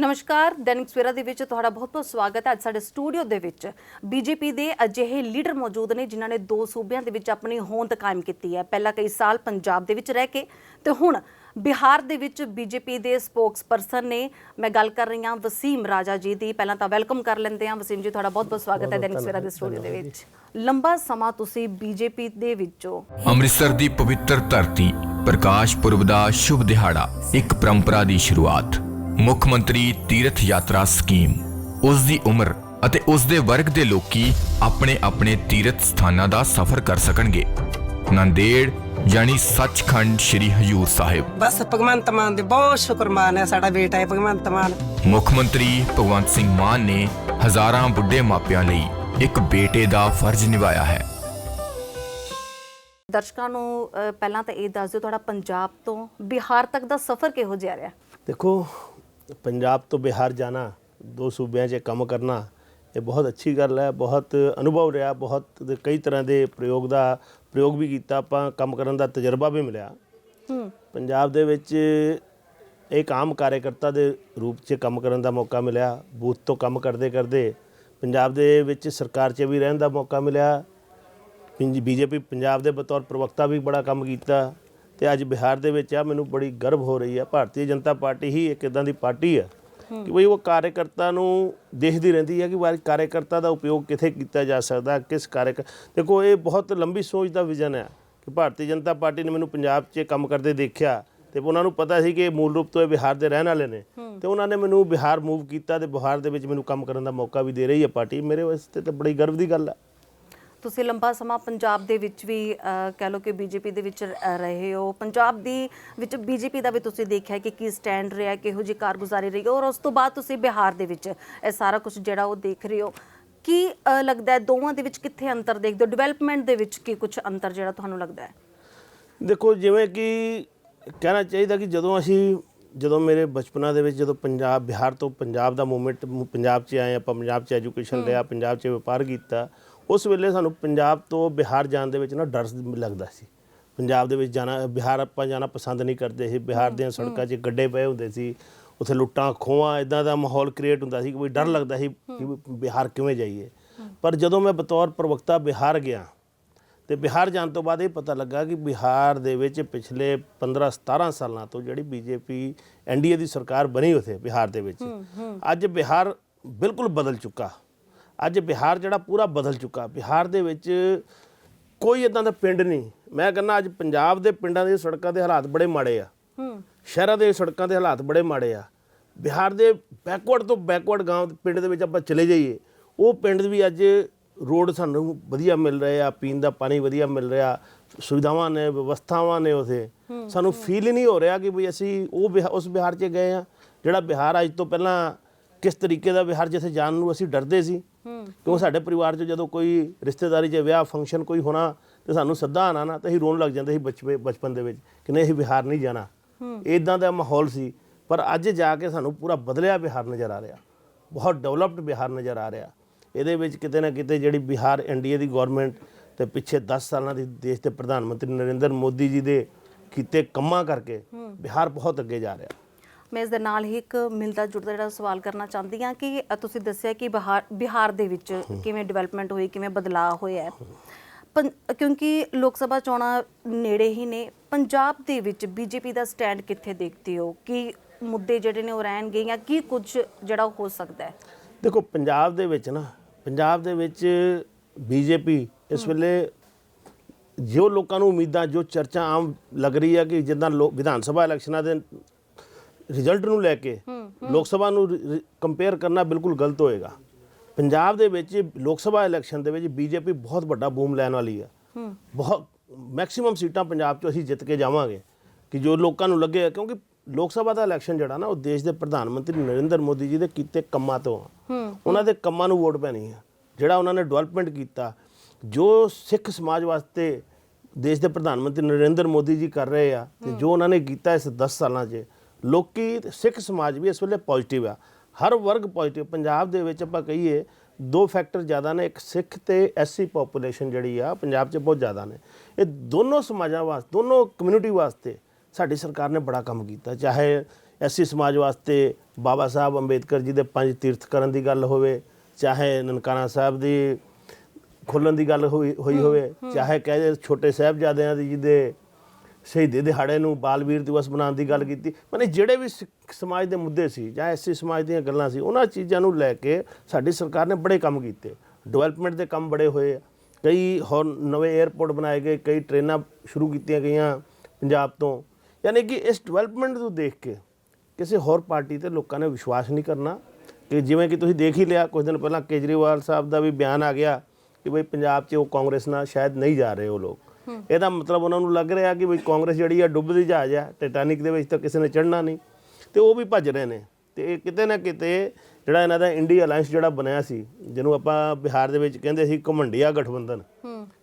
ਨਮਸਕਾਰ ਦੈਨਿਕ ਸਵੇਰਾ ਦੇ ਵਿੱਚ ਤੁਹਾਡਾ ਬਹੁਤ-ਬਹੁਤ ਸਵਾਗਤ ਹੈ ਅੱਜ ਸਾਡੇ ਸਟੂਡੀਓ ਦੇ ਵਿੱਚ। ਬੀਜੇਪੀ ਦੇ ਅਜਿਹੇ ਲੀਡਰ ਮੌਜੂਦ ਨੇ ਜਿਨ੍ਹਾਂ ਨੇ ਦੋ ਸੂਬਿਆਂ ਦੇ ਵਿੱਚ ਆਪਣੀ ਹੋਂਦ ਕਾਇਮ ਕੀਤੀ ਹੈ। ਪਹਿਲਾਂ ਕਈ ਸਾਲ ਪੰਜਾਬ ਦੇ ਵਿੱਚ ਰਹਿ ਕੇ ਤੇ ਹੁਣ ਬਿਹਾਰ ਦੇ ਵਿੱਚ ਬੀਜੇਪੀ ਦੇ ਸਪੋਕਸਪਰਸਨ ਨੇ ਮੈਂ ਗੱਲ ਕਰ ਰਹੀ ਹਾਂ ਵਸੀਮ ਰਾਜਾ ਜੀ ਦੀ। ਪਹਿਲਾਂ ਤਾਂ ਵੈਲਕਮ ਕਰ ਲੈਂਦੇ ਹਾਂ। ਵਸੀਮ ਜੀ ਤੁਹਾਡਾ ਬਹੁਤ-ਬਹੁਤ ਸਵਾਗਤ ਹੈ ਦੈਨਿਕ ਸਵੇਰਾ ਦੇ ਸਟੂਡੀਓ ਦੇ ਵਿੱਚ। ਲੰਬਾ ਸਮਾਂ ਤੁਸੀਂ ਬੀਜੇਪੀ ਦੇ ਵਿੱਚੋਂ। ਅੰਮ੍ਰਿਤਸਰ ਦੀ ਪਵਿੱਤਰ ਧਰਤੀ ਪ੍ਰਕਾਸ਼ ਪੁਰਬ ਦਾ ਸ਼ੁਭ ਦਿਹਾੜਾ ਇੱਕ ਪਰੰਪਰਾ ਦੀ ਸ਼ੁਰੂਆਤ। ਮੁੱਖ ਮੰਤਰੀ ਤੀਰਥ ਯਾਤਰਾ ਸਕੀਮ। ਉਸ ਦੀ ਉਮਰ ਅਤੇ ਉਸ ਦੇ ਵਰਗ ਦੇ ਲੋਕੀ ਆਪਣੇ ਆਪਣੇ ਤੀਰਥ ਸਥਾਨਾਂ ਦਾ ਸਫ਼ਰ ਕਰ ਸਕਣਗੇ। ਨੰਦੇੜ ਯਾਨੀ ਸੱਚਖੰਡ ਸ੍ਰੀ ਹਜੂਰ ਸਾਹਿਬ। ਬਸ ਭਗਵੰਤ ਮਾਨ ਦੇ ਬਹੁਤ ਸ਼ੁਕਰਮਾਨ ਹੈ ਸਾਡਾ ਬੇਟਾ ਹੈ ਭਗਵੰਤ ਮਾਨ। ਮੁੱਖ ਮੰਤਰੀ ਭਗਵੰਤ ਸਿੰਘ ਮਾਨ ਨੇ ਹਜ਼ਾਰਾਂ ਬੁੱਢੇ ਮਾਪਿਆਂ ਲਈ ਇੱਕ ਬੇਟੇ ਦਾ ਫਰਜ਼ ਨਿਭਾਇਆ ਹੈ। ਦਰਸ਼ਕਾਂ ਨੂੰ ਪਹਿਲਾਂ ਤਾਂ ਇਹ ਦੱਸ ਦਿਓ ਤੁਹਾਡਾ ਪੰਜਾਬ ਤੋਂ ਬਿਹਾਰ ਤੱਕ ਦਾ ਸਫ਼ਰ ਕਿਹੋ ਜਿਹਾ ਰਿਹਾ? ਦੇਖੋ ਪੰਜਾਬ ਤੋਂ ਬਿਹਾਰ ਜਾਣਾ ਦੋ ਸੂਬਿਆਂ 'ਚ ਕੰਮ ਕਰਨਾ ਇਹ ਬਹੁਤ ਅੱਛੀ ਗੱਲ ਹੈ ਬਹੁਤ ਅਨੁਭਵ ਰਿਹਾ ਬਹੁਤ ਕਈ ਤਰ੍ਹਾਂ ਦੇ ਪ੍ਰਯੋਗ ਦਾ ਪ੍ਰਯੋਗ ਵੀ ਕੀਤਾ ਆਪਾਂ ਕੰਮ ਕਰਨ ਦਾ ਤਜਰਬਾ ਵੀ ਮਿਲਿਆ। ਹੂੰ। ਪੰਜਾਬ ਦੇ ਵਿੱਚ ਇੱਕ ਆਮ ਕਾਰਜਕਰਤਾ ਦੇ ਰੂਪ 'ਚ ਕੰਮ ਕਰਨ ਦਾ ਮੌਕਾ ਮਿਲਿਆ ਬੂਥ ਤੋਂ ਕੰਮ ਕਰਦੇ ਕਰਦੇ ਪੰਜਾਬ ਦੇ ਵਿੱਚ ਸਰਕਾਰ 'ਚ ਵੀ ਰਹਿਣ ਦਾ ਮੌਕਾ ਮਿਲਿਆ। ਬੀਜੇਪੀ ਪੰਜਾਬ ਦੇ ਬਤੌਰ ਪ੍ਰਵਕਤਾ ਵੀ ਬੜਾ ਕੰਮ ਕੀਤਾ। ਤੇ ਅੱਜ ਬਿਹਾਰ ਦੇ ਵਿੱਚ ਆ, ਮੈਨੂੰ ਬੜੀ ਗਰਵ ਹੋ ਰਹੀ ਹੈ ਭਾਰਤੀ ਜਨਤਾ ਪਾਰਟੀ ਹੀ ਇੱਕ ਇਦਾਂ ਦੀ ਪਾਰਟੀ ਹੈ ਕਿ ਬਈ ਉਹ ਕਾਰਜਕਰਤਾ ਨੂੰ ਦੇਖਦੀ ਰਹਿੰਦੀ ਹੈ ਕਿ ਵਾਰ ਕਾਰਜਕਰਤਾ ਦਾ ਉਪਯੋਗ ਕਿੱਥੇ ਕੀਤਾ ਜਾ ਸਕਦਾ, ਕਿਸ ਕਾਰਜ ਦੇਖੋ, ਇਹ ਬਹੁਤ ਲੰਬੀ ਸੋਚ ਦਾ ਵਿਜ਼ਨ ਹੈ ਕਿ ਭਾਰਤੀ ਜਨਤਾ ਪਾਰਟੀ ਨੇ ਮੈਨੂੰ ਪੰਜਾਬ 'ਚ ਕੰਮ ਕਰਦੇ ਦੇਖਿਆ ਤੇ ਉਹਨਾਂ ਨੂੰ ਪਤਾ ਸੀ ਕਿ ਇਹ ਮੂਲ ਰੂਪ ਤੋਂ ਇਹ ਬਿਹਾਰ ਦੇ ਰਹਿਣ ਵਾਲੇ ਨੇ। ਤੇ ਉਹਨਾਂ ਨੇ ਮੈਨੂੰ ਬਿਹਾਰ ਮੂਵ ਕੀਤਾ ਤੇ ਬਿਹਾਰ ਦੇ ਵਿੱਚ ਮੈਨੂੰ ਕੰਮ ਕਰਨ ਦਾ ਮੌਕਾ ਵੀ ਦੇ ਰਹੀ ਹੈ ਪਾਰਟੀ। ਮੇਰੇ ਵਾਸਤੇ ਤਾਂ ਬੜੀ ਗਰਵ ਦੀ ਗੱਲ ਹੈ ਤੁਸੀਂ ਲੰਬਾ ਸਮਾਂ ਪੰਜਾਬ ਦੇ ਵਿੱਚ ਵੀ ਕਹਿ ਲਓ ਕਿ ਬੀਜੇਪੀ ਦੇ ਵਿੱਚ ਰਹੇ ਹੋ। ਪੰਜਾਬ ਦੀ ਵਿੱਚ ਬੀਜੇਪੀ ਦਾ ਵੀ ਤੁਸੀਂ ਦੇਖਿਆ ਕਿ ਕੀ ਸਟੈਂਡ ਰਿਹਾ ਕਿਹੋ ਜਿਹੀ ਕਾਰਗੁਜ਼ਾਰੀ ਰਹੀ ਔਰ ਉਸ ਤੋਂ ਬਾਅਦ ਤੁਸੀਂ ਬਿਹਾਰ ਦੇ ਵਿੱਚ ਇਹ ਸਾਰਾ ਕੁਝ ਜਿਹੜਾ ਉਹ ਦੇਖ ਰਹੇ ਹੋ। ਕੀ ਲੱਗਦਾ ਹੈ ਦੋਵਾਂ ਦੇ ਵਿੱਚ ਕਿੱਥੇ ਅੰਤਰ ਦੇਖਦੇ ਹੋ? ਡਿਵੈਲਪਮੈਂਟ ਦੇ ਵਿੱਚ ਕੀ ਕੁਝ ਅੰਤਰ ਜਿਹੜਾ ਤੁਹਾਨੂੰ ਲੱਗਦਾ ਹੈ? ਦੇਖੋ ਜਿਵੇਂ ਕਿ ਕਹਿਣਾ ਚਾਹੀਦਾ ਕਿ ਜਦੋਂ ਅਸੀਂ ਜਦੋਂ ਮੇਰੇ ਬਚਪਨਾ ਦੇ ਵਿੱਚ ਜਦੋਂ ਪੰਜਾਬ ਬਿਹਾਰ ਤੋਂ ਪੰਜਾਬ ਦਾ ਮੂਵਮੈਂਟ ਪੰਜਾਬ 'ਚ ਆਏ ਆਪਾਂ ਪੰਜਾਬ 'ਚ ਐਜੂਕੇਸ਼ਨ ਲਿਆ ਪੰਜਾਬ 'ਚ ਵਪਾਰ ਕੀਤਾ ਉਸ ਵੇਲੇ ਸਾਨੂੰ ਪੰਜਾਬ ਤੋਂ ਬਿਹਾਰ ਜਾਣ ਦੇ ਵਿੱਚ ਨਾ ਡਰ ਲੱਗਦਾ ਸੀ। ਪੰਜਾਬ ਦੇ ਵਿੱਚ ਜਾਣਾ ਬਿਹਾਰ ਆਪਾਂ ਜਾਣਾ ਪਸੰਦ ਨਹੀਂ ਕਰਦੇ ਸੀ। ਬਿਹਾਰ ਦੀਆਂ ਸੜਕਾਂ 'ਚ ਗੱਡੇ ਪਏ ਹੁੰਦੇ ਸੀ। ਉੱਥੇ ਲੁੱਟਾਂ ਖੋਹਾਂ ਇਦਾਂ ਦਾ ਮਾਹੌਲ ਕ੍ਰੀਏਟ ਹੁੰਦਾ ਸੀ ਕਿ ਕੋਈ ਡਰ ਲੱਗਦਾ ਸੀ ਕਿ ਬਿਹਾਰ ਕਿਵੇਂ ਜਾਈਏ। ਪਰ ਜਦੋਂ ਮੈਂ ਬਤੌਰ ਪ੍ਰਵਕਤਾ ਬਿਹਾਰ ਗਿਆ ਤੇ ਬਿਹਾਰ ਜਾਣ ਤੋਂ ਬਾਅਦ ਇਹ ਪਤਾ ਲੱਗਾ ਕਿ ਬਿਹਾਰ ਦੇ ਵਿੱਚ ਪਿਛਲੇ 15 17 ਸਾਲਾਂ ਤੋਂ ਜਿਹੜੀ ਬੀਜੇਪੀ ਐਨਡੀਏ ਦੀ ਸਰਕਾਰ ਬਣੀ ਉਥੇ ਬਿਹਾਰ ਦੇ ਵਿੱਚ। ਅੱਜ ਬਿਹਾਰ ਬਿਲਕੁਲ ਬਦਲ ਚੁੱਕਾ। ਅੱਜ ਬਿਹਾਰ ਜਿਹੜਾ ਪੂਰਾ ਬਦਲ ਚੁੱਕਾ। ਬਿਹਾਰ ਦੇ ਵਿੱਚ ਕੋਈ ਇਦਾਂ ਦਾ ਪਿੰਡ ਨਹੀਂ। ਮੈਂ ਕਹਿੰਦਾ ਅੱਜ ਪੰਜਾਬ ਦੇ ਪਿੰਡਾਂ ਦੇ ਸੜਕਾਂ ਦੇ ਹਾਲਾਤ ਬੜੇ ਮਾੜੇ ਆ। ਹੂੰ। ਸ਼ਹਿਰਾਂ ਦੇ ਸੜਕਾਂ ਦੇ ਹਾਲਾਤ ਬੜੇ ਮਾੜੇ ਆ। ਬਿਹਾਰ ਦੇ ਬੈਕਵਰਡ ਤੋਂ ਬੈਕਵਰਡ ਗਾਂਵ ਪਿੰਡ ਦੇ ਵਿੱਚ ਆਪਾਂ ਚਲੇ ਜਾਈਏ। ਉਹ ਪਿੰਡ ਵੀ ਅੱਜ ਰੋਡ ਸਾਨੂੰ ਵਧੀਆ ਮਿਲ ਰਹੇ ਆ ਪੀਣ ਦਾ ਪਾਣੀ ਵਧੀਆ ਮਿਲ ਰਿਹਾ ਸੁਵਿਧਾਵਾਂ ਨੇ ਵਿਵਸਥਾਵਾਂ ਨੇ ਉਥੇ। ਸਾਨੂੰ ਫੀਲ ਹੀ ਨਹੀਂ ਹੋ ਰਿਹਾ ਕਿ ਵੀ ਅਸੀਂ ਉਹ ਉਸ ਬਿਹਾਰ 'ਚ ਗਏ ਆ ਜਿਹੜਾ ਬਿਹਾਰ ਅੱਜ ਤੋਂ ਪਹਿਲਾਂ ਕਿਸ ਤਰੀਕੇ ਦਾ ਬਿਹਾਰ ਜਿੱਥੇ ਜਾਣ ਨੂੰ ਅਸੀਂ ਡਰਦੇ ਸੀ। ਕਿਉਂ ਸਾਡੇ ਪਰਿਵਾਰ 'ਚ ਜਦੋਂ ਕੋਈ ਰਿਸ਼ਤੇਦਾਰੀ 'ਚ ਵਿਆਹ ਫੰਕਸ਼ਨ ਕੋਈ ਹੋਣਾ ਤੇ ਸਾਨੂੰ ਸੱਦਾ ਆਣਾ ਨਾ ਤੇ ਅਸੀਂ ਰੋਣ ਲੱਗ ਜਾਂਦੇ ਸੀ ਬਚਪੇ ਬਚਪਨ ਦੇ ਵਿੱਚ ਕਿ ਨਹੀਂ ਅਸੀਂ ਬਿਹਾਰ ਨਹੀਂ ਜਾਣਾ। ਇਦਾਂ ਦਾ ਮਾਹੌਲ ਸੀ। ਪਰ ਅੱਜ ਜਾ ਕੇ ਸਾਨੂੰ ਪੂਰਾ ਬਦਲਿਆ ਬਿਹਾਰ ਨਜ਼ਰ ਆ ਰਿਹਾ। ਬਹੁਤ ਡਿਵੈਲਪਡ ਬਿਹਾਰ ਨਜ਼ਰ ਆ ਰਿਹਾ। ਇਹਦੇ ਵਿੱਚ ਕਿਤੇ ਨਾ ਕਿਤੇ ਜਿਹੜੀ ਬਿਹਾਰ ਐਨਡੀਏ ਦੀ ਗਵਰਨਮੈਂਟ ਤੇ ਪਿੱਛੇ 10 ਸਾਲਾਂ ਦੀ ਦੇਸ਼ ਦੇ ਪ੍ਰਧਾਨ ਮੰਤਰੀ ਨਰਿੰਦਰ ਮੋਦੀ ਜੀ ਦੇ ਕੀਤੇ ਕੰਮਾਂ ਕਰਕੇ ਬਿਹਾਰ ਬਹੁਤ ਅੱਗੇ ਜਾ ਰਿਹਾ। ਮੈਂ ਇਸ ਦੇ ਨਾਲ ਹੀ ਇੱਕ ਮਿਲਦਾ ਜੁਲਦਾ ਜਿਹੜਾ ਸਵਾਲ ਕਰਨਾ ਚਾਹੁੰਦੀ ਹਾਂ ਕਿ ਤੁਸੀਂ ਦੱਸਿਆ ਕਿ ਬਿਹਾਰ ਬਿਹਾਰ ਦੇ ਵਿੱਚ ਕਿਵੇਂ ਡਿਵੈਲਪਮੈਂਟ ਹੋਈ ਕਿਵੇਂ ਬਦਲਾਅ ਹੋਇਆ ਕਿਉਂਕਿ ਲੋਕ ਸਭਾ ਚੋਣਾਂ ਨੇੜੇ ਹੀ ਨੇ ਪੰਜਾਬ ਦੇ ਵਿੱਚ ਬੀਜੇਪੀ ਦਾ ਸਟੈਂਡ ਕਿੱਥੇ ਦੇਖਦੇ ਹੋ? ਕਿ ਮੁੱਦੇ ਜਿਹੜੇ ਨੇ ਉਹ ਰਹਿਣਗੇ ਜਾਂ ਕੀ ਕੁਝ ਜਿਹੜਾ ਹੋ ਸਕਦਾ ਹੈ? ਦੇਖੋ ਪੰਜਾਬ ਦੇ ਵਿੱਚ ਨਾ ਪੰਜਾਬ ਦੇ ਵਿੱਚ ਬੀਜੇਪੀ ਇਸ ਵੇਲੇ ਜੋ ਲੋਕਾਂ ਨੂੰ ਉਮੀਦਾਂ ਜੋ ਚਰਚਾ ਆਮ ਲੱਗ ਰਹੀ ਹੈ ਕਿ ਜਿੱਦਾਂ ਵਿਧਾਨ ਸਭਾ ਇਲੈਕਸ਼ਨਾਂ ਦੇ ਰਿਜ਼ਲਟ ਨੂੰ ਲੈ ਕੇ ਲੋਕ ਸਭਾ ਨੂੰ ਕੰਪੇਅਰ ਕਰਨਾ ਬਿਲਕੁਲ ਗਲਤ ਹੋਏਗਾ। ਪੰਜਾਬ ਦੇ ਵਿੱਚ ਲੋਕ ਸਭਾ ਇਲੈਕਸ਼ਨ ਦੇ ਵਿੱਚ ਬੀਜੇਪੀ ਬਹੁਤ ਵੱਡਾ ਬੂਮ ਲੈਣ ਵਾਲੀ ਹੈ। ਬਹੁਤ ਮੈਕਸਿਮਮ ਸੀਟਾਂ ਪੰਜਾਬ 'ਚੋਂ ਅਸੀਂ ਜਿੱਤ ਕੇ ਜਾਵਾਂਗੇ। ਕਿ ਜੋ ਲੋਕਾਂ ਨੂੰ ਲੱਗੇ ਕਿਉਂਕਿ ਲੋਕ ਸਭਾ ਦਾ ਇਲੈਕਸ਼ਨ ਜਿਹੜਾ ਨਾ ਉਹ ਦੇਸ਼ ਦੇ ਪ੍ਰਧਾਨ ਮੰਤਰੀ ਨਰਿੰਦਰ ਮੋਦੀ ਜੀ ਦੇ ਕੀਤੇ ਕੰਮਾਂ ਤੋਂ ਉਹਨਾਂ ਦੇ ਕੰਮਾਂ ਨੂੰ ਵੋਟ ਪੈਣੀ ਹੈ ਜਿਹੜਾ ਉਹਨਾਂ ਨੇ ਡਿਵੈਲਪਮੈਂਟ ਕੀਤਾ ਜੋ ਸਿੱਖ ਸਮਾਜ ਵਾਸਤੇ ਦੇਸ਼ ਦੇ ਪ੍ਰਧਾਨ ਮੰਤਰੀ ਨਰਿੰਦਰ ਮੋਦੀ ਜੀ ਕਰ ਰਹੇ ਆ ਤੇ ਜੋ ਉਹਨਾਂ ਨੇ ਕੀਤਾ ਇਸ 10 ਸਾਲਾਂ 'ਚ ਲੋਕੀ ਸਿੱਖ ਸਮਾਜ ਵੀ ਇਸ ਵੇਲੇ ਪੋਜ਼ਿਟਿਵ ਆ। ਹਰ ਵਰਗ ਪੋਜ਼ਿਟਿਵ ਪੰਜਾਬ ਦੇ ਵਿੱਚ ਆਪਾਂ ਕਹੀਏ ਦੋ ਫੈਕਟਰ ਜ਼ਿਆਦਾ ਨੇ ਇੱਕ ਸਿੱਖ ਤੇ ਐਸਸੀ ਪੋਪੂਲੇਸ਼ਨ ਜਿਹੜੀ ਆ ਪੰਜਾਬ 'ਚ ਬਹੁਤ ਜ਼ਿਆਦਾ ਨੇ। ਇਹ ਦੋਨੋਂ ਸਮਾਜਾਂ ਵਾਸਤੇ ਦੋਨੋਂ ਕਮਿਊਨਿਟੀ ਵਾਸਤੇ ਸਾਡੀ ਸਰਕਾਰ ਨੇ ਬੜਾ ਕੰਮ ਕੀਤਾ। ਚਾਹੇ ਐਸਸੀ ਸਮਾਜ ਵਾਸਤੇ ਬਾਬਾ ਸਾਹਿਬ ਅੰਬੇਦਕਰ ਜੀ ਦੇ ਪੰਜ ਤੀਰਥ ਕਰਨ ਦੀ ਗੱਲ ਹੋਵੇ ਚਾਹੇ ਨਨਕਾਣਾ ਸਾਹਿਬ ਦੀ ਖੁੱਲਣ ਦੀ ਗੱਲ ਹੋਈ ਹੋਈ ਹੋਵੇ ਚਾਹੇ ਕਹੇ ਛੋਟੇ ਸਾਹਿਬਜ਼ਾਦਿਆਂ ਦੀ ਜਿਹਦੇ ਸ਼ਹੀਦੀ ਦਿਹਾੜੇ ਨੂੰ ਬਾਲਵੀਰ ਦਿਵਸ ਬਣਾਉਣ ਦੀ ਗੱਲ ਕੀਤੀ। ਮਨੇ ਜਿਹੜੇ ਵੀ ਸਿੱਖ ਸਮਾਜ ਦੇ ਮੁੱਦੇ ਸੀ ਜਾਂ ਐਸੀ ਸਮਾਜ ਦੀਆਂ ਗੱਲਾਂ ਸੀ, ਉਹਨਾਂ ਚੀਜ਼ਾਂ ਨੂੰ ਲੈ ਕੇ ਸਾਡੀ ਸਰਕਾਰ ਨੇ ਬੜੇ ਕੰਮ ਕੀਤੇ। ਡਿਵੈਲਪਮੈਂਟ ਦੇ ਕੰਮ ਬੜੇ ਹੋਏ ਕਈ ਹੋਰ ਨਵੇਂ 에ਅਰਪੋਰਟ ਬਣਾਏ ਗਏ, ਕਈ ਟ੍ਰੇਨਾਂ ਸ਼ੁਰੂ ਕੀਤੀਆਂ ਗਈਆਂ ਪੰਜਾਬ ਤੋਂ। ਯਾਨੀ ਕਿ ਇਸ ਡਿਵੈਲਪਮੈਂਟ ਨੂੰ ਦੇਖ ਕੇ ਕਿਸੇ ਹੋਰ ਪਾਰਟੀ ਤੇ ਲੋਕਾਂ ਨੇ ਵਿਸ਼ਵਾਸ ਨਹੀਂ ਕਰਨਾ ਕਿ ਜਿਵੇਂ ਕਿ ਤੁਸੀਂ ਦੇਖ ਹੀ ਲਿਆ, ਕੁਝ ਦਿਨ ਪਹਿਲਾਂ ਕੇਜਰੀਵਾਲ ਸਾਹਿਬ ਦਾ ਵੀ ਬਿਆਨ ਆ ਗਿਆ ਕਿ ਬਈ ਪੰਜਾਬ 'ਚ ਉਹ ਕਾਂਗਰਸ ਨਾਲ ਸ਼ਾਇਦ ਨਹੀਂ ਜਾ ਰਹੇ ਉਹ ਲੋਕ। ਇਹਦਾ ਮਤਲਬ ਉਹਨਾਂ ਨੂੰ ਲੱਗ ਰਿਹਾ ਕਿ ਬਈ ਕਾਂਗਰਸ ਜਿਹੜੀ ਆ ਡੁੱਬਦੀ ਜਹਾਜ਼ ਆ ਟੈਟਾਨਿਕ ਦੇ ਵਿੱਚ ਤਾਂ ਕਿਸੇ ਨੇ ਚੜ੍ਹਨਾ ਨਹੀਂ। ਤੇ ਉਹ ਵੀ ਭੱਜ ਰਹੇ ਨੇ। ਤੇ ਇਹ ਕਿਤੇ ਨਾ ਕਿਤੇ ਜਿਹੜਾ ਇਹਨਾਂ ਦਾ ਇੰਡੀਆ ਅਲਾਈਅੰਸ ਜਿਹੜਾ ਬਣਿਆ ਸੀ ਜਿਹਨੂੰ ਆਪਾਂ ਬਿਹਾਰ ਦੇ ਵਿੱਚ ਕਹਿੰਦੇ ਸੀ ਘਮੰਡੀਆ ਗਠਬੰਧਨ।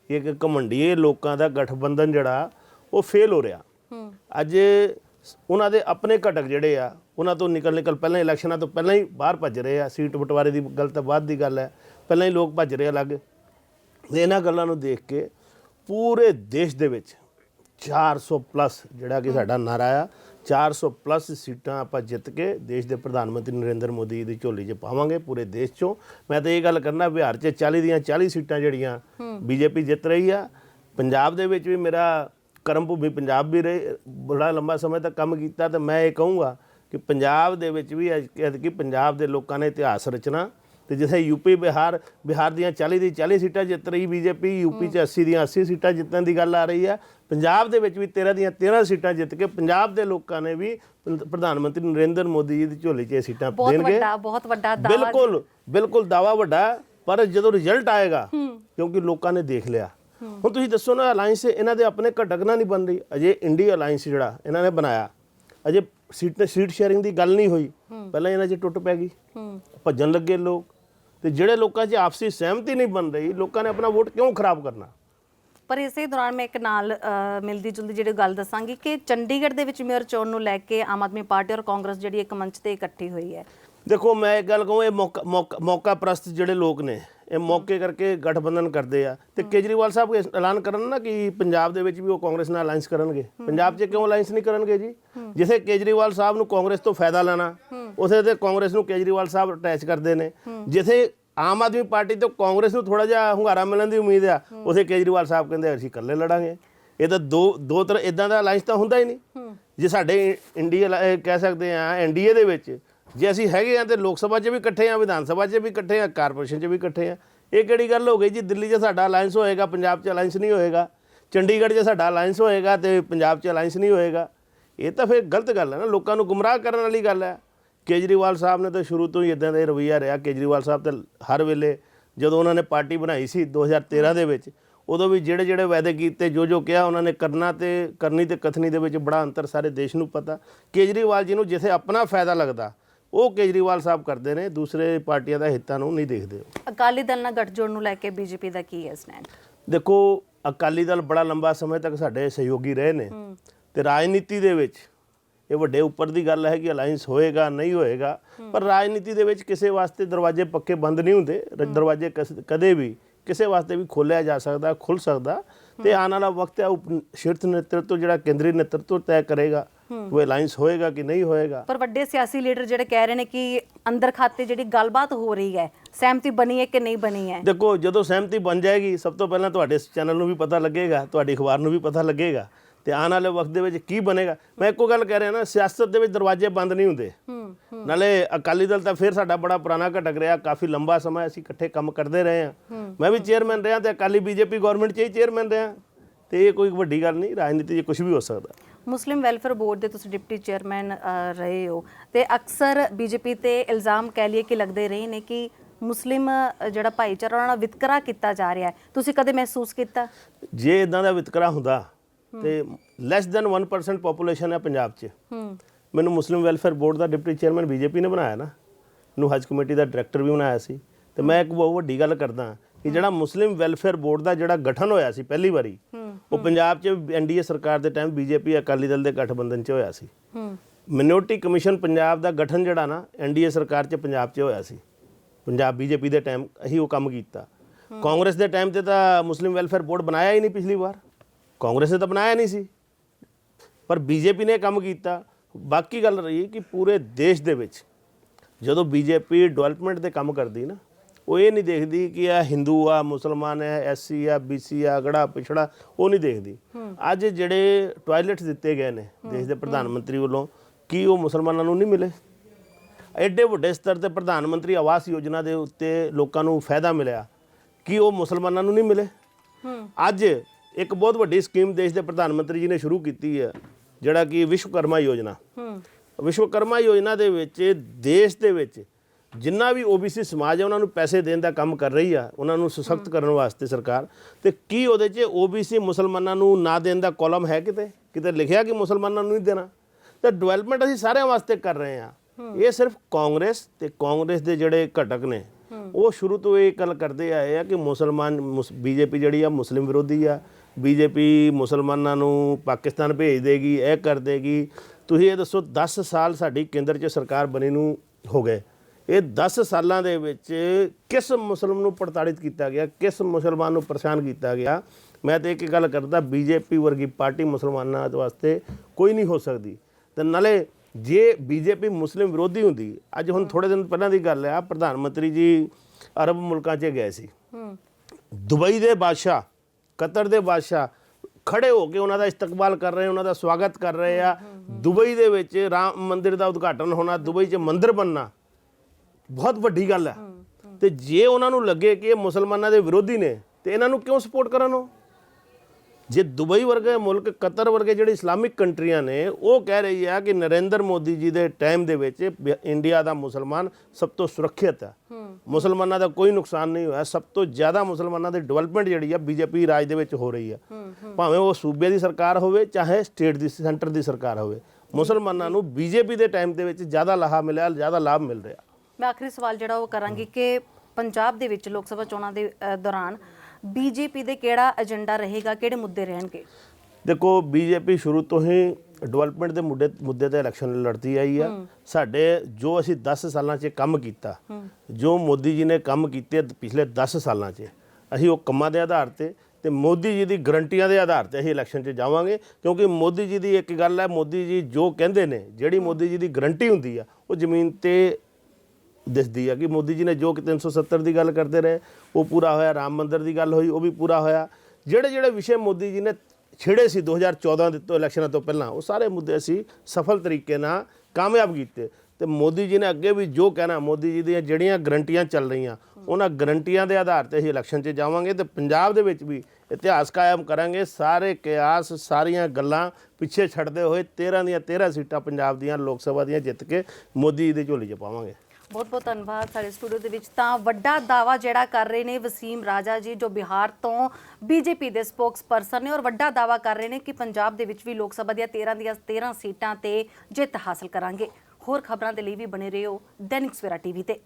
ਇਹ ਇੱਕ ਘਮੰਡੀਏ ਲੋਕਾਂ ਦਾ ਗਠਬੰਧਨ ਜਿਹੜਾ ਉਹ ਫੇਲ ਹੋ ਰਿਹਾ। ਅੱਜ ਉਹਨਾਂ ਦੇ ਆਪਣੇ ਘਟਕ ਜਿਹੜੇ ਆ ਉਹਨਾਂ ਤੋਂ ਨਿਕਲ ਨਿਕਲ ਪਹਿਲਾਂ ਇਲੈਕਸ਼ਨਾਂ ਤੋਂ ਪਹਿਲਾਂ ਹੀ ਬਾਹਰ ਭੱਜ ਰਹੇ ਆ। ਸੀਟ ਬਟਵਾਰੇ ਦੀ ਗੱਲ ਤਾਂ ਬਾਅਦ ਦੀ ਗੱਲ ਹੈ। ਪਹਿਲਾਂ ਹੀ ਲੋਕ ਭੱਜ ਰਹੇ ਆ ਲੱਗ ਤੇ ਇਹਨਾਂ ਗੱਲਾਂ ਨੂੰ ਦੇਖ ਕੇ ਪੂਰੇ ਦੇਸ਼ ਦੇ ਵਿੱਚ 400 ਪਲੱਸ ਜਿਹੜਾ ਕਿ ਸਾਡਾ ਨਾਰਾ ਆ 400 ਪਲੱਸ ਸੀਟਾਂ ਆਪਾਂ ਜਿੱਤ ਕੇ ਦੇਸ਼ ਦੇ ਪ੍ਰਧਾਨ ਮੰਤਰੀ ਨਰਿੰਦਰ ਮੋਦੀ ਦੀ ਝੋਲੀ 'ਚ ਪਾਵਾਂਗੇ ਪੂਰੇ ਦੇਸ਼ 'ਚੋਂ। ਮੈਂ ਤਾਂ ਇਹ ਗੱਲ ਕਰਨਾ ਬਿਹਾਰ 'ਚ 40 ਦੀਆਂ 40 ਸੀਟਾਂ ਜਿਹੜੀਆਂ ਬੀਜੇਪੀ ਜਿੱਤ ਰਹੀ ਆ। ਪੰਜਾਬ ਦੇ ਵਿੱਚ ਵੀ ਮੇਰਾ ਕਰਮ ਭੂਮੀ ਪੰਜਾਬ ਵੀ ਰਹੇ ਬੜਾ ਲੰਬਾ ਸਮੇਂ ਤੱਕ ਕੰਮ ਕੀਤਾ ਤੇ ਮੈਂ ਇਹ ਕਹੂੰਗਾ ਕਿ ਪੰਜਾਬ ਦੇ ਵਿੱਚ ਵੀ ਅੱਜ ਕਿ ਪੰਜਾਬ ਦੇ ਲੋਕਾਂ ਨੇ ਇਤਿਹਾਸ ਰਚਨਾ ਤੇ ਜਿੱਥੇ ਯੂਪੀ ਬਿਹਾਰ ਬਿਹਾਰ ਦੀਆਂ 40 ਦੀ 40 ਸੀਟਾਂ ਜਿੱਤ ਰਹੀ ਬੀਜੇਪੀ ਯੂਪੀ 'ਚ 80 ਦੀਆਂ 80 ਸੀਟਾਂ ਜਿੱਤਣ ਦੀ ਗੱਲ ਆ ਰਹੀ ਹੈ ਪੰਜਾਬ ਦੇ ਵਿੱਚ ਵੀ 13 ਦੀਆਂ 13 ਸੀਟਾਂ ਜਿੱਤ ਕੇ ਪੰਜਾਬ ਦੇ ਲੋਕਾਂ ਨੇ ਵੀ ਪ੍ਰ- ਪ੍ਰਧਾਨ ਮੰਤਰੀ ਨਰਿੰਦਰ ਮੋਦੀ ਜੀ ਦੀ ਝੋਲੀ 'ਚ ਇਹ ਸੀਟਾਂ ਬਹੁਤ ਦੇਣਗੇ। ਵੱਡਾ ਬਹੁਤ ਵੱਡਾ ਦਾਅਵਾ ਬਿਲਕੁਲ ਬਿਲਕੁਲ ਦਾਵਾ ਵੱਡਾ ਪਰ ਜਦੋਂ ਰਿਜ਼ਲਟ ਆਏਗਾ ਕਿਉਂਕਿ ਲੋਕਾਂ ਨੇ ਦੇਖ ਲਿਆ। ਹੁਣ ਤੁਸੀਂ ਦੱਸੋ ਨਾ ਅਲਾਈਅੰਸ ਇਹਨਾਂ ਦੇ ਆਪਣੇ ਘਟਕ ਨਾਲ ਨਹੀਂ ਬਣ ਰਹੀ। ਅਜੇ ਇੰਡੀਆ ਅਲਾਈਅੰਸ ਜਿਹੜਾ ਇਹਨਾਂ ਨੇ ਬਣਾਇਆ। ਅਜੇ ਸੀਟ ਸੀਟ ਸ਼ੇਅਰਿੰਗ ਦੀ ਗੱਲ ਨਹੀਂ ਹੋਈ। ਪਹਿਲਾਂ ਇਹਨਾਂ 'ਚ ਟੁੱਟ ਪੈ ਗਈ। ਭੱਜਣ ਲੱਗੇ ਲੋਕ। ਤੇ ਜਿਹੜੇ ਲੋਕਾਂ 'ਚ ਆਪਸੀ ਸਹਿਮਤੀ ਨਹੀਂ ਬਣ ਰਹੀ ਲੋਕਾਂ ਨੇ ਆਪਣਾ ਵੋਟ ਕਿਉਂ ਖਰਾਬ ਕਰਨਾ? ਪਰ ਇਸੇ ਦੌਰਾਨ ਮੈਂ ਇੱਕ ਨਾਲ ਮਿਲਦੀ ਜੁਲਦੀ ਜਿਹੜੀ ਗੱਲ ਦੱਸਾਂਗੀ ਕਿ ਚੰਡੀਗੜ੍ਹ ਦੇ ਵਿੱਚ ਮੇਅਰ ਚੋਣ ਨੂੰ ਲੈ ਕੇ ਆਮ ਆਦਮੀ ਪਾਰਟੀ ਔਰ ਕਾਂਗਰਸ ਜਿਹੜੀ ਇੱਕ ਮੰਚ ਤੇ ਇਕੱਠੀ ਹੋਈ ਹੈ। ਦੇਖੋ ਮੈਂ ਇੱਕ ਗੱਲ ਕਹੂੰ ਇਹ ਮੌਕਾ ਮੌਕਾ ਪ੍ਰਸਤ ਜਿਹੜੇ ਲੋਕ ਨੇ ਇਹ ਮੌਕੇ ਕਰਕੇ ਗਠਬੰਧਨ ਕਰਦੇ ਆ। ਤੇ ਕੇਜਰੀਵਾਲ ਸਾਹਿਬ ਐਲਾਨ ਕਰਨ ਨਾ ਕਿ ਪੰਜਾਬ ਦੇ ਵਿੱਚ ਵੀ ਉਹ ਕਾਂਗਰਸ ਨਾਲ ਅਲਾਈਅੰਸ ਕਰਨਗੇ। ਪੰਜਾਬ 'ਚ ਕਿਉਂ ਅਲਾਈਅੰਸ ਨਹੀਂ ਕਰਨਗੇ ਜੀ? ਜਿਥੇ ਕੇਜਰੀਵਾਲ ਸਾਹਿਬ ਨੂੰ ਕਾਂਗਰਸ ਤੋਂ ਫਾਇਦਾ ਲੈਣਾ ਉਥੇ ਤੇ ਕਾਂਗਰਸ ਨੂੰ ਕੇਜਰੀਵਾਲ ਸਾਹਿਬ ਅਟੈਚ ਕਰਦੇ ਨੇ। ਜਿਥੇ ਆਮ ਆਦਮੀ ਪਾਰਟੀ ਤੋਂ ਕਾਂਗਰਸ ਨੂੰ ਥੋੜਾ ਜਿਹਾ ਹੁੰਗਾਰਾ ਮਿਲਣ ਦੀ ਉਮੀਦ ਆ ਉਥੇ ਕੇਜਰੀਵਾਲ ਸਾਹਿਬ ਕਹਿੰਦੇ ਅਸੀਂ ਇਕੱਲੇ ਲੜਾਂਗੇ। ਇਹ ਤਾਂ ਦੋ ਦੋ ਤਰ੍ਹਾਂ ਇਦਾਂ ਦਾ ਅਲਾਈਅੰਸ ਤਾਂ ਹੁੰਦਾ ਹੀ ਨਹੀਂ। ਜੇ ਸਾਡੇ ਇੰਡੀਆ ਕਹਿ ਸਕਦੇ ਆ ਐਨਡੀਏ ਦੇ ਵਿੱਚ ਜੇ ਅਸੀਂ ਹੈਗੇ ਆ ਤੇ ਲੋਕ ਸਭਾ 'ਚ ਵੀ ਇਕੱਠੇ ਆ, ਵਿਧਾਨ ਸਭਾ 'ਚ ਵੀ ਇਕੱਠੇ ਆ, ਕਾਰਪੋਰੇਸ਼ਨ 'ਚ ਵੀ ਇਕੱਠੇ ਆ। ਇਹ ਕਿਹੜੀ ਗੱਲ ਹੋ ਗਈ ਜੀ? ਦਿੱਲੀ 'ਚ ਸਾਡਾ ਅਲਾਈਅੰਸ ਹੋਏਗਾ, ਪੰਜਾਬ 'ਚ ਅਲਾਈਅੰਸ ਨਹੀਂ ਹੋਏਗਾ। ਚੰਡੀਗੜ੍ਹ 'ਚ ਸਾਡਾ ਅਲਾਈਅੰਸ ਹੋਏਗਾ ਤੇ ਪੰਜਾਬ 'ਚ ਅਲਾਈਅੰਸ ਨਹੀਂ ਹੋਏਗਾ। ਇਹ ਤਾਂ ਫਿਰ ਗਲਤ ਗੱਲ ਹੈ ਨਾ, ਲੋਕਾਂ ਨੂੰ ਗੁੰਮਰਾਹ ਕਰਨ ਵਾਲੀ ਗੱਲ ਹੈ। ਕੇਜਰੀਵਾਲ ਸਾਹਿਬ ਨੇ ਤਾਂ ਸ਼ੁਰੂ ਤੋਂ ਹੀ ਇਦਾਂ ਦਾ ਹੀ ਰਵੱਈਆ ਰਿਹਾ। ਕੇਜਰੀਵਾਲ ਸਾਹਿਬ ਤਾਂ ਹਰ ਵੇਲੇ ਜਦੋਂ ਉਹਨਾਂ ਨੇ ਪਾਰਟੀ ਬਣਾਈ ਸੀ 2013 ਦੇ ਵਿੱਚ, ਉਦੋਂ ਵੀ ਜਿਹੜੇ ਜਿਹੜੇ ਵਾਅਦੇ ਕੀਤੇ, ਜੋ ਜੋ ਕਿਹਾ, ਉਹਨਾਂ ਨੇ ਕਰਨਾ ਤੇ ਕਰਨੀ ਤੇ ਕਥਨੀ ਦੇ ਵਿੱਚ ਬੜਾ ਅੰਤਰ ਸਾਰੇ ਦੇਸ਼ ਨੂੰ ਪਤਾ। ਕੇਜਰੀਵਾਲ ਜੀ ਨੂੰ ਜਿੱਥੇ ਆਪਣਾ ਫਾਇਦਾ ਲੱਗਦਾ ਉਹ ਕੇਜਰੀਵਾਲ ਸਾਹਿਬ ਕਰਦੇ ਨੇ ਦੂਸਰੇ ਪਾਰਟੀਆਂ ਦਾ ਹਿੱਤਾਂ ਨੂੰ ਨਹੀਂ ਦੇਖਦੇ ਉਹ। ਅਕਾਲੀ ਦਲ ਨਾਲ ਗੱਠਜੋੜ ਨੂੰ ਲੈ ਕੇ ਬੀਜੇਪੀ ਦਾ ਕੀ ਹੈ ਸਟੈਂਡ? ਦੇਖੋ ਅਕਾਲੀ ਦਲ ਬੜਾ ਲੰਬਾ ਸਮੇਂ ਤੱਕ ਸਾਡੇ ਸਹਿਯੋਗੀ ਰਹੇ ਨੇ ਤੇ ਰਾਜਨੀਤੀ ਦੇ ਵਿੱਚ ਇਹ ਵੱਡੇ ਉੱਪਰ ਦੀ ਗੱਲ ਹੈ ਕਿ ਅਲਾਈਅੰਸ ਹੋਏਗਾ ਨਹੀਂ ਹੋਏਗਾ ਪਰ ਰਾਜਨੀਤੀ ਦੇ ਵਿੱਚ ਕਿਸੇ ਵਾਸਤੇ ਦਰਵਾਜ਼ੇ ਪੱਕੇ ਬੰਦ ਨਹੀਂ ਹੁੰਦੇ ਦਰਵਾਜ਼ੇ ਕਦੇ ਵੀ ਕਿਸੇ ਵਾਸਤੇ ਵੀ ਖੋਲ੍ਹਿਆ ਜਾ ਸਕਦਾ ਖੁੱਲ ਸਕਦਾ ਤੇ ਆਉਣ ਵਾਲਾ ਵਕਤ ਹੈ ਸ਼ੀਰਸ਼ ਨੇਤਰਤਵ ਜਿਹੜਾ ਕੇਂਦਰੀ ਨੇਤਰਤਵ ਤੈਅ ਕਰੇਗਾ। ਉਹ ਅਲਾਈਅੰਸ ਹੋਏਗਾ ਕਿ ਨਹੀਂ ਹੋਏਗਾ? ਪਰ ਵੱਡੇ ਸਿਆਸੀ ਲੀਡਰ ਜਿਹੜੇ ਕਹਿ ਰਹੇ ਨੇ ਕਿ ਅੰਦਰ ਖਾਤੇ ਜਿਹੜੀ ਗੱਲਬਾਤ ਹੋ ਰਹੀ ਹੈ ਸਹਿਮਤੀ ਬਣੀ ਹੈ ਕਿ ਨਹੀਂ ਬਣੀ ਹੈ? ਦੇਖੋ ਜਦੋਂ ਸਹਿਮਤੀ ਬਣ ਜਾਏਗੀ ਸਭ ਤੋਂ ਪਹਿਲਾਂ ਤੁਹਾਡੇ ਚੈਨਲ ਨੂੰ ਵੀ ਪਤਾ ਲੱਗੇਗਾ ਤੁਹਾਡੀ ਅਖਬਾਰ ਨੂੰ ਵੀ ਪਤਾ ਲੱਗੇਗਾ ਤੇ ਆਉਣ ਵਾਲੇ ਵਕਤ ਦੇ ਵਿੱਚ ਕੀ ਬਣੇਗਾ। ਮੈਂ ਇੱਕੋ ਗੱਲ ਕਹਿ ਰਿਹਾ ਨਾ ਸਿਆਸਤ ਦੇ ਵਿੱਚ ਦਰਵਾਜ਼ੇ ਬੰਦ ਨਹੀਂ ਹੁੰਦੇ। ਨਾਲੇ ਅਕਾਲੀ ਦਲ ਤਾਂ ਫਿਰ ਸਾਡਾ ਬੜਾ ਪੁਰਾਣਾ ਘਟਕ ਰਿਹਾ ਕਾਫੀ ਲੰਬਾ ਸਮਾਂ ਅਸੀਂ ਇਕੱਠੇ ਕੰਮ ਕਰਦੇ ਰਹੇ ਹਾਂ। ਮੈਂ ਵੀ ਚੇਅਰਮੈਨ ਰਿਹਾ ਤੇ ਅਕਾਲੀ ਬੀਜੇਪੀ ਗਵਰਨਮੈਂਟ 'ਚ ਹੀ ਚੇਅਰਮੈਨ ਰਿਹਾ। ਤੇ ਇਹ ਕੋਈ ਵੱਡੀ ਗੱਲ ਨਹੀਂ ਰਾਜਨੀਤੀ 'ਚ ਕੁਝ ਵੀ ਹੋ ਸਕਦਾ। ਮੁਸਲਿਮ ਵੈਲਫੇਅਰ ਬੋਰਡ ਦੇ ਤੁਸੀਂ ਡਿਪਟੀ ਚੇਅਰਮੈਨ ਰਹੇ ਹੋ ਤੇ ਅਕਸਰ ਬੀਜੇਪੀ ਤੇ ਇਲਜ਼ਾਮ ਕਹਿ ਲਈਏ ਕਿ ਲੱਗਦੇ ਰਹੇ ਨੇ ਕਿ ਮੁਸਲਿਮ ਜਿਹੜਾ ਭਾਈਚਾਰਾ ਉਹਨਾਂ ਨਾਲ ਵਿਤਕਰਾ ਕੀਤਾ ਜਾ ਰਿਹਾ ਹੈ। ਤੁਸੀਂ ਕਦੇ ਮਹਿਸੂਸ ਕੀਤਾ? ਜੇ ਇਦਾਂ ਦਾ ਵਿਤਕਰਾ ਹੁੰਦਾ ਤੇ ਲੈਸ ਦੈਨ 1% ਪੋਪੂਲੇਸ਼ਨ ਹੈ ਪੰਜਾਬ 'ਚ। ਹੂੰ। ਮੈਨੂੰ ਮੁਸਲਿਮ ਵੈਲਫੇਅਰ ਬੋਰਡ ਦਾ ਡਿਪਟੀ ਚੇਅਰਮੈਨ ਬੀਜੇਪੀ ਨੇ ਬਣਾਇਆ ਨਾ। ਨੂੰ ਹਜ ਕਮੇਟੀ ਦਾ ਡਾਇਰੈਕਟਰ ਵੀ ਬਣਾਇਆ ਸੀ। ਤੇ ਮੈਂ ਇੱਕ ਬਹੁਤ ਵੱਡੀ ਗੱਲ ਕਰਦਾ ਕਿ ਜਿਹੜਾ ਮੁਸਲਿਮ ਵੈਲਫੇਅਰ ਬੋਰਡ ਦਾ ਜਿਹੜਾ ਗਠਨ ਹੋਇਆ ਸੀ ਪਹਿਲੀ ਵਾਰੀ ਉਹ ਪੰਜਾਬ 'ਚ ਐਨਡੀਏ ਸਰਕਾਰ ਦੇ ਟਾਈਮ ਬੀਜੇਪੀ ਅਕਾਲੀ ਦਲ ਦੇ ਗਠਬੰਧਨ 'ਚ ਹੋਇਆ ਸੀ। ਮਿਨੋਰਟੀ ਕਮਿਸ਼ਨ ਪੰਜਾਬ ਦਾ ਗਠਨ ਜਿਹੜਾ ਨਾ ਐਨਡੀਏ ਸਰਕਾਰ 'ਚ ਪੰਜਾਬ 'ਚ ਹੋਇਆ ਸੀ। ਪੰਜਾਬ ਬੀਜੇਪੀ ਦੇ ਟਾਈਮ ਅਸੀਂ ਉਹ ਕੰਮ ਕੀਤਾ। ਕਾਂਗਰਸ ਦੇ ਟਾਈਮ ਤੇ ਤਾਂ ਮੁਸਲਿਮ ਵੈਲਫੇਅਰ ਬੋਰਡ ਬਣਾਇਆ ਹੀ ਨਹੀਂ ਪਿਛਲੀ ਵਾਰ। ਕਾਂਗਰਸ ਨੇ ਤਾਂ ਬਣਾਇਆ ਨਹੀਂ ਸੀ। ਪਰ ਬੀਜੇਪੀ ਨੇ ਕੰਮ ਕੀਤਾ। ਬਾਕੀ ਗੱਲ ਰਹੀ ਕਿ ਪੂਰੇ ਦੇਸ਼ ਦੇ ਵਿੱਚ ਜਦੋਂ ਬੀਜੇਪੀ ਡਿਵੈਲਪਮੈਂਟ ਦੇ ਕੰਮ ਕਰਦੀ ਨਾ ਉਹ ਇਹ ਨਹੀਂ ਦੇਖਦੀ ਕਿ ਆ ਹਿੰਦੂ ਆ ਮੁਸਲਮਾਨ ਹੈ ਐਸਸੀ ਆ ਬੀਸੀ ਆ ਅਗੜਾ ਪਿਛੜਾ ਉਹ ਨਹੀਂ ਦੇਖਦੀ। ਅੱਜ ਜਿਹੜੇ ਟਾਇਲਟਸ ਦਿੱਤੇ ਗਏ ਨੇ ਦੇਸ਼ ਦੇ ਪ੍ਰਧਾਨ ਮੰਤਰੀ ਵੱਲੋਂ ਕੀ ਉਹ ਮੁਸਲਮਾਨਾਂ ਨੂੰ ਨਹੀਂ ਮਿਲੇ? ਐਡੇ ਵੱਡੇ ਸਤਰ ਤੇ ਪ੍ਰਧਾਨ ਮੰਤਰੀ ਆਵਾਸ ਯੋਜਨਾ ਦੇ ਉੱਤੇ ਲੋਕਾਂ ਨੂੰ ਫਾਇਦਾ ਮਿਲਿਆ। ਕੀ ਉਹ ਮੁਸਲਮਾਨਾਂ ਨੂੰ ਨਹੀਂ ਮਿਲੇ? ਅੱਜ ਇੱਕ ਬਹੁਤ ਵੱਡੀ ਸਕੀਮ ਦੇਸ਼ ਦੇ ਪ੍ਰਧਾਨ ਮੰਤਰੀ ਜੀ ਨੇ ਸ਼ੁਰੂ ਕੀਤੀ ਹੈ ਜਿਹੜਾ ਕਿ ਵਿਸ਼ਵਕਰਮਾ ਯੋਜਨਾ। ਵਿਸ਼ਵਕਰਮਾ ਯੋਜਨਾ ਦੇ ਵਿੱਚ ਦੇਸ਼ ਦੇ ਵਿੱਚ ਜਿੰਨਾ ਵੀ OBC ਸਮਾਜ ਹੈ ਉਹਨਾਂ ਨੂੰ ਪੈਸੇ ਦੇਣ ਦਾ ਕੰਮ ਕਰ ਰਹੀ ਆ ਉਹਨਾਂ ਨੂੰ ਸਸ਼ਕਤ ਕਰਨ ਵਾਸਤੇ ਸਰਕਾਰ। ਤੇ ਕੀ ਉਹਦੇ 'ਚ OBC ਮੁਸਲਮਾਨਾਂ ਨੂੰ ਨਾ ਦੇਣ ਦਾ ਕਾਲਮ ਹੈ ਕਿਤੇ? ਕਿਤੇ ਲਿਖਿਆ ਕਿ ਮੁਸਲਮਾਨਾਂ ਨੂੰ ਨਹੀਂ ਦੇਣਾ? ਤਾਂ ਡਿਵੈਲਪਮੈਂਟ ਅਸੀਂ ਸਾਰਿਆਂ ਵਾਸਤੇ ਕਰ ਰਹੇ ਆ। ਇਹ ਸਿਰਫ ਕਾਂਗਰਸ ਤੇ ਕਾਂਗਰਸ ਦੇ ਜਿਹੜੇ ਘਟਕ ਨੇ ਉਹ ਸ਼ੁਰੂ ਤੋਂ ਇਹ ਗੱਲ ਕਰਦੇ ਆਏ ਆ ਕਿ ਮੁਸਲਮਾਨ ਬੀਜੇਪੀ ਜਿਹੜੀ ਆ ਮੁਸਲਿਮ ਵਿਰੋਧੀ ਆ। ਬੀਜੇਪੀ ਮੁਸਲਮਾਨਾਂ ਨੂੰ ਪਾਕਿਸਤਾਨ ਭੇਜ ਦੇਗੀ ਇਹ ਕਰ ਦੇਗੀ। ਤੁਸੀਂ ਇਹ ਦੱਸੋ 10 ਸਾਲ ਸਾਡੀ ਕੇਂਦਰ 'ਚ ਸਰਕਾਰ ਬਣੀ ਨੂੰ ਹੋ ਗਏ। ਇਹ 10 ਸਾਲਾਂ ਦੇ ਵਿੱਚ ਕਿਸ ਮੁਸਲਮ ਨੂੰ ਪ੍ਰਤਾੜਿਤ ਕੀਤਾ ਗਿਆ ਕਿਸ ਮੁਸਲਮਾਨ ਨੂੰ ਪਰੇਸ਼ਾਨ ਕੀਤਾ ਗਿਆ ਮੈਂ ਤੇ ਇੱਕ ਗੱਲ ਕਰਦਾ ਬੀਜੇਪੀ ਵਰਗੀ ਪਾਰਟੀ ਮੁਸਲਮਾਨਾਂ ਦੇ ਵਾਸਤੇ ਕੋਈ ਨਹੀਂ ਹੋ ਸਕਦੀ। ਤੇ ਨਾਲੇ ਜੇ ਬੀਜੇਪੀ ਮੁਸਲਿਮ ਵਿਰੋਧੀ ਹੁੰਦੀ ਅੱਜ ਹੁਣ ਥੋੜੇ ਦਿਨ ਪਹਿਲਾਂ ਦੀ ਗੱਲ ਹੈ ਪ੍ਰਧਾਨ ਮੰਤਰੀ ਜੀ ਅਰਬ ਮੁਲਕਾਂ 'ਚ ਗਏ ਸੀ। ਦੁਬਈ ਦੇ ਬਾਦਸ਼ਾਹ ਕਤਰ ਦੇ ਬਾਦਸ਼ਾਹ ਖੜੇ ਹੋ ਕੇ ਉਹਨਾਂ ਦਾ ਇਸਤਕਬਾਲ ਕਰ ਰਹੇ ਉਹਨਾਂ ਦਾ ਸਵਾਗਤ ਕਰ ਰਹੇ ਆ। ਦੁਬਈ ਦੇ ਵਿੱਚ ਰਾਮ ਮੰਦਿਰ ਦਾ ਉਦਘਾਟਨ ਹੋਣਾ ਦੁਬਈ 'ਚ ਮੰਦਿਰ ਬਣਨਾ ਬਹੁਤ ਵੱਡੀ ਗੱਲ ਹੈ। ਤੇ ਜੇ ਉਹਨਾਂ ਨੂੰ ਲੱਗੇ ਕਿ ਇਹ ਮੁਸਲਮਾਨਾਂ ਦੇ ਵਿਰੋਧੀ ਨੇ ਤੇ ਇਹਨਾਂ ਨੂੰ ਕਿਉਂ ਸਪੋਰਟ ਕਰਨ ਉਹ? ਜੇ ਦੁਬਈ ਵਰਗੇ ਮੁਲਕ ਕਤਰ ਵਰਗੇ ਜਿਹੜੇ ਇਸਲਾਮਿਕ ਕੰਟਰੀਆਂ ਨੇ ਉਹ ਕਹਿ ਰਹੀ ਆ ਕਿ ਨਰਿੰਦਰ ਮੋਦੀ ਜੀ ਦੇ ਟਾਈਮ ਦੇ ਵਿੱਚ ਇੰਡੀਆ ਦਾ ਮੁਸਲਮਾਨ ਸਭ ਤੋਂ ਸੁਰੱਖਿਅਤ ਹੈ। ਮੁਸਲਮਾਨਾਂ ਦਾ ਕੋਈ ਨੁਕਸਾਨ ਨਹੀਂ ਹੋਇਆ। ਸਭ ਤੋਂ ਜ਼ਿਆਦਾ ਮੁਸਲਮਾਨਾਂ ਦੀ ਡਿਵੈਲਪਮੈਂਟ ਜਿਹੜੀ ਆ ਬੀਜੇਪੀ ਰਾਜ ਦੇ ਵਿੱਚ ਹੋ ਰਹੀ ਆ ਭਾਵੇਂ ਉਹ ਸੂਬੇ ਦੀ ਸਰਕਾਰ ਹੋਵੇ ਚਾਹੇ ਸਟੇਟ ਦੀ ਸੈਂਟਰ ਦੀ ਸਰਕਾਰ ਹੋਵੇ। ਮੁਸਲਮਾਨਾਂ ਨੂੰ ਬੀਜੇਪੀ ਦੇ ਟਾਈਮ ਦੇ ਵਿੱਚ ਜ਼ਿਆਦਾ ਲਾਹਾ ਮਿਲਿਆ ਜ਼ਿਆਦਾ ਲਾਭ ਮਿਲ ਰਿਹਾ। ਮੈਂ ਆਖਰੀ ਸਵਾਲ ਜਿਹੜਾ ਉਹ ਕਰਾਂਗੀ ਕਿ ਪੰਜਾਬ ਦੇ ਵਿੱਚ ਲੋਕ ਸਭਾ ਚੋਣਾਂ ਦੇ ਅ, ਦੌਰਾਨ ਬੀਜੇਪੀ ਦੇ ਕਿਹੜਾ ਏਜੰਡਾ ਰਹੇਗਾ ਕਿਹੜੇ ਮੁੱਦੇ ਰਹਿਣਗੇ? ਦੇਖੋ ਬੀਜੇਪੀ ਸ਼ੁਰੂ ਤੋਂ ਹੀ ਡਿਵੈਲਪਮੈਂਟ ਦੇ ਮੁੱਦੇ ਮੁੱਦੇ ਤੇ ਇਲੈਕਸ਼ਨ ਲੜਦੀ ਆਈ ਆ। ਸਾਡੇ ਜੋ ਅਸੀਂ 10 ਸਾਲਾਂ 'ਚ ਕੰਮ ਕੀਤਾ ਜੋ ਮੋਦੀ ਜੀ ਨੇ ਕੰਮ ਕੀਤੇ ਪਿਛਲੇ 10 ਸਾਲਾਂ 'ਚ ਅਸੀਂ ਉਹ ਕੰਮਾਂ ਦੇ ਆਧਾਰ ਤੇ ਤੇ ਮੋਦੀ ਜੀ ਦੀ ਗਰੰਟੀਆਂ ਦੇ ਆਧਾਰ ਤੇ ਅਸੀਂ ਇਲੈਕਸ਼ਨ 'ਚ ਜਾਵਾਂਗੇ ਕਿਉਂਕਿ ਮੋਦੀ ਜੀ ਦੀ ਇੱਕ ਗੱਲ ਹੈ ਮੋਦੀ ਜੀ ਜੋ ਕਹਿੰਦੇ ਨੇ ਜਿਹੜੀ ਮੋਦੀ ਜੀ ਦੀ ਗਰੰਟੀ ਹੁੰਦੀ ਆ ਉਹ ਜ਼ਮੀਨ ਤੇ ਦਿਸਦੀ ਆ ਕਿ ਮੋਦੀ ਜੀ ਨੇ ਜੋ ਕਿ 370 ਦੀ ਗੱਲ ਕਰਦੇ ਰਹੇ, ਉਹ ਪੂਰਾ ਹੋਇਆ, ਰਾਮ ਮੰਦਿਰ ਦੀ ਗੱਲ ਹੋਈ, ਉਹ ਵੀ ਪੂਰਾ ਹੋਇਆ। ਜਿਹੜੇ ਜਿਹੜੇ ਵਿਸ਼ੇ ਮੋਦੀ ਜੀ ਨੇ ਛੇੜੇ ਸੀ 2014 ਦੇ ਤੋਂ ਇਲੈਕਸ਼ਨਾਂ ਤੋਂ ਪਹਿਲਾਂ, ਉਹ ਸਾਰੇ ਮੁੱਦੇ ਅਸੀਂ ਸਫਲ ਤਰੀਕੇ ਨਾਲ ਕਾਮਯਾਬ ਕੀਤੇ। ਤੇ ਮੋਦੀ ਜੀ ਨੇ ਅੱਗੇ ਵੀ ਜੋ ਕਹਿਣਾ, ਮੋਦੀ ਜੀ ਦੀਆਂ ਜਿਹੜੀਆਂ ਗਰੰਟੀਆਂ ਚੱਲ ਰਹੀਆਂ, ਉਹਨਾਂ ਗਰੰਟੀਆਂ ਦੇ ਆਧਾਰ ਤੇ ਅਸੀਂ ਇਲੈਕਸ਼ਨ 'ਚ ਜਾਵਾਂਗੇ ਤੇ ਪੰਜਾਬ ਦੇ ਵਿੱਚ ਵੀ ਇਤਿਹਾਸ ਕਾਇਮ ਕਰਾਂਗੇ। ਸਾਰੇ ਕਿਆਸ, ਸਾਰੀਆਂ ਗੱਲਾਂ ਪਿੱਛੇ ਛੱਡਦੇ ਹੋਏ 13 ਦੀਆਂ 13 ਸੀਟਾਂ ਪੰਜਾਬ ਦੀਆਂ, ਲੋਕ ਸਭਾ ਦੀਆਂ ਜਿੱਤ ਕੇ ਮੋਦੀ ਜੀ ਦੇ ਝੋਲੀ 'ਚ ਪਾਵਾਂਗੇ। ਬਹੁਤ ਬਹੁਤ ਧੰਨਵਾਦ ਸਾਡੇ ਸਟੂਡੀਓ ਦੇ ਵਿੱਚ। ਤਾਂ ਵੱਡਾ ਦਾਵਾ ਜਿਹੜਾ ਕਰ ਰਹੇ ਨੇ ਵਸੀਮ ਰਾਜਾ ਜੀ, ਜੋ ਬਿਹਾਰ ਤੋਂ ਬੀਜੇਪੀ ਦੇ ਸਪੋਕਸਪਰਸਨ ਨੇ ਔਰ ਵੱਡਾ ਦਾਵਾ ਕਰ ਰਹੇ ਨੇ ਕਿ ਪੰਜਾਬ ਦੇ ਵਿੱਚ ਵੀ ਲੋਕ ਸਭਾ ਦੀਆਂ 13 ਦੀਆਂ 13 ਸੀਟਾਂ ਤੇ ਜਿੱਤ ਹਾਸਲ ਕਰਾਂਗੇ। ਹੋਰ ਖਬਰਾਂ ਦੇ ਲਈ ਵੀ ਬਣੇ ਰਹੋ ਦੈਨਿਕ ਸਵੇਰਾ ਟੀਵੀ ਤੇ।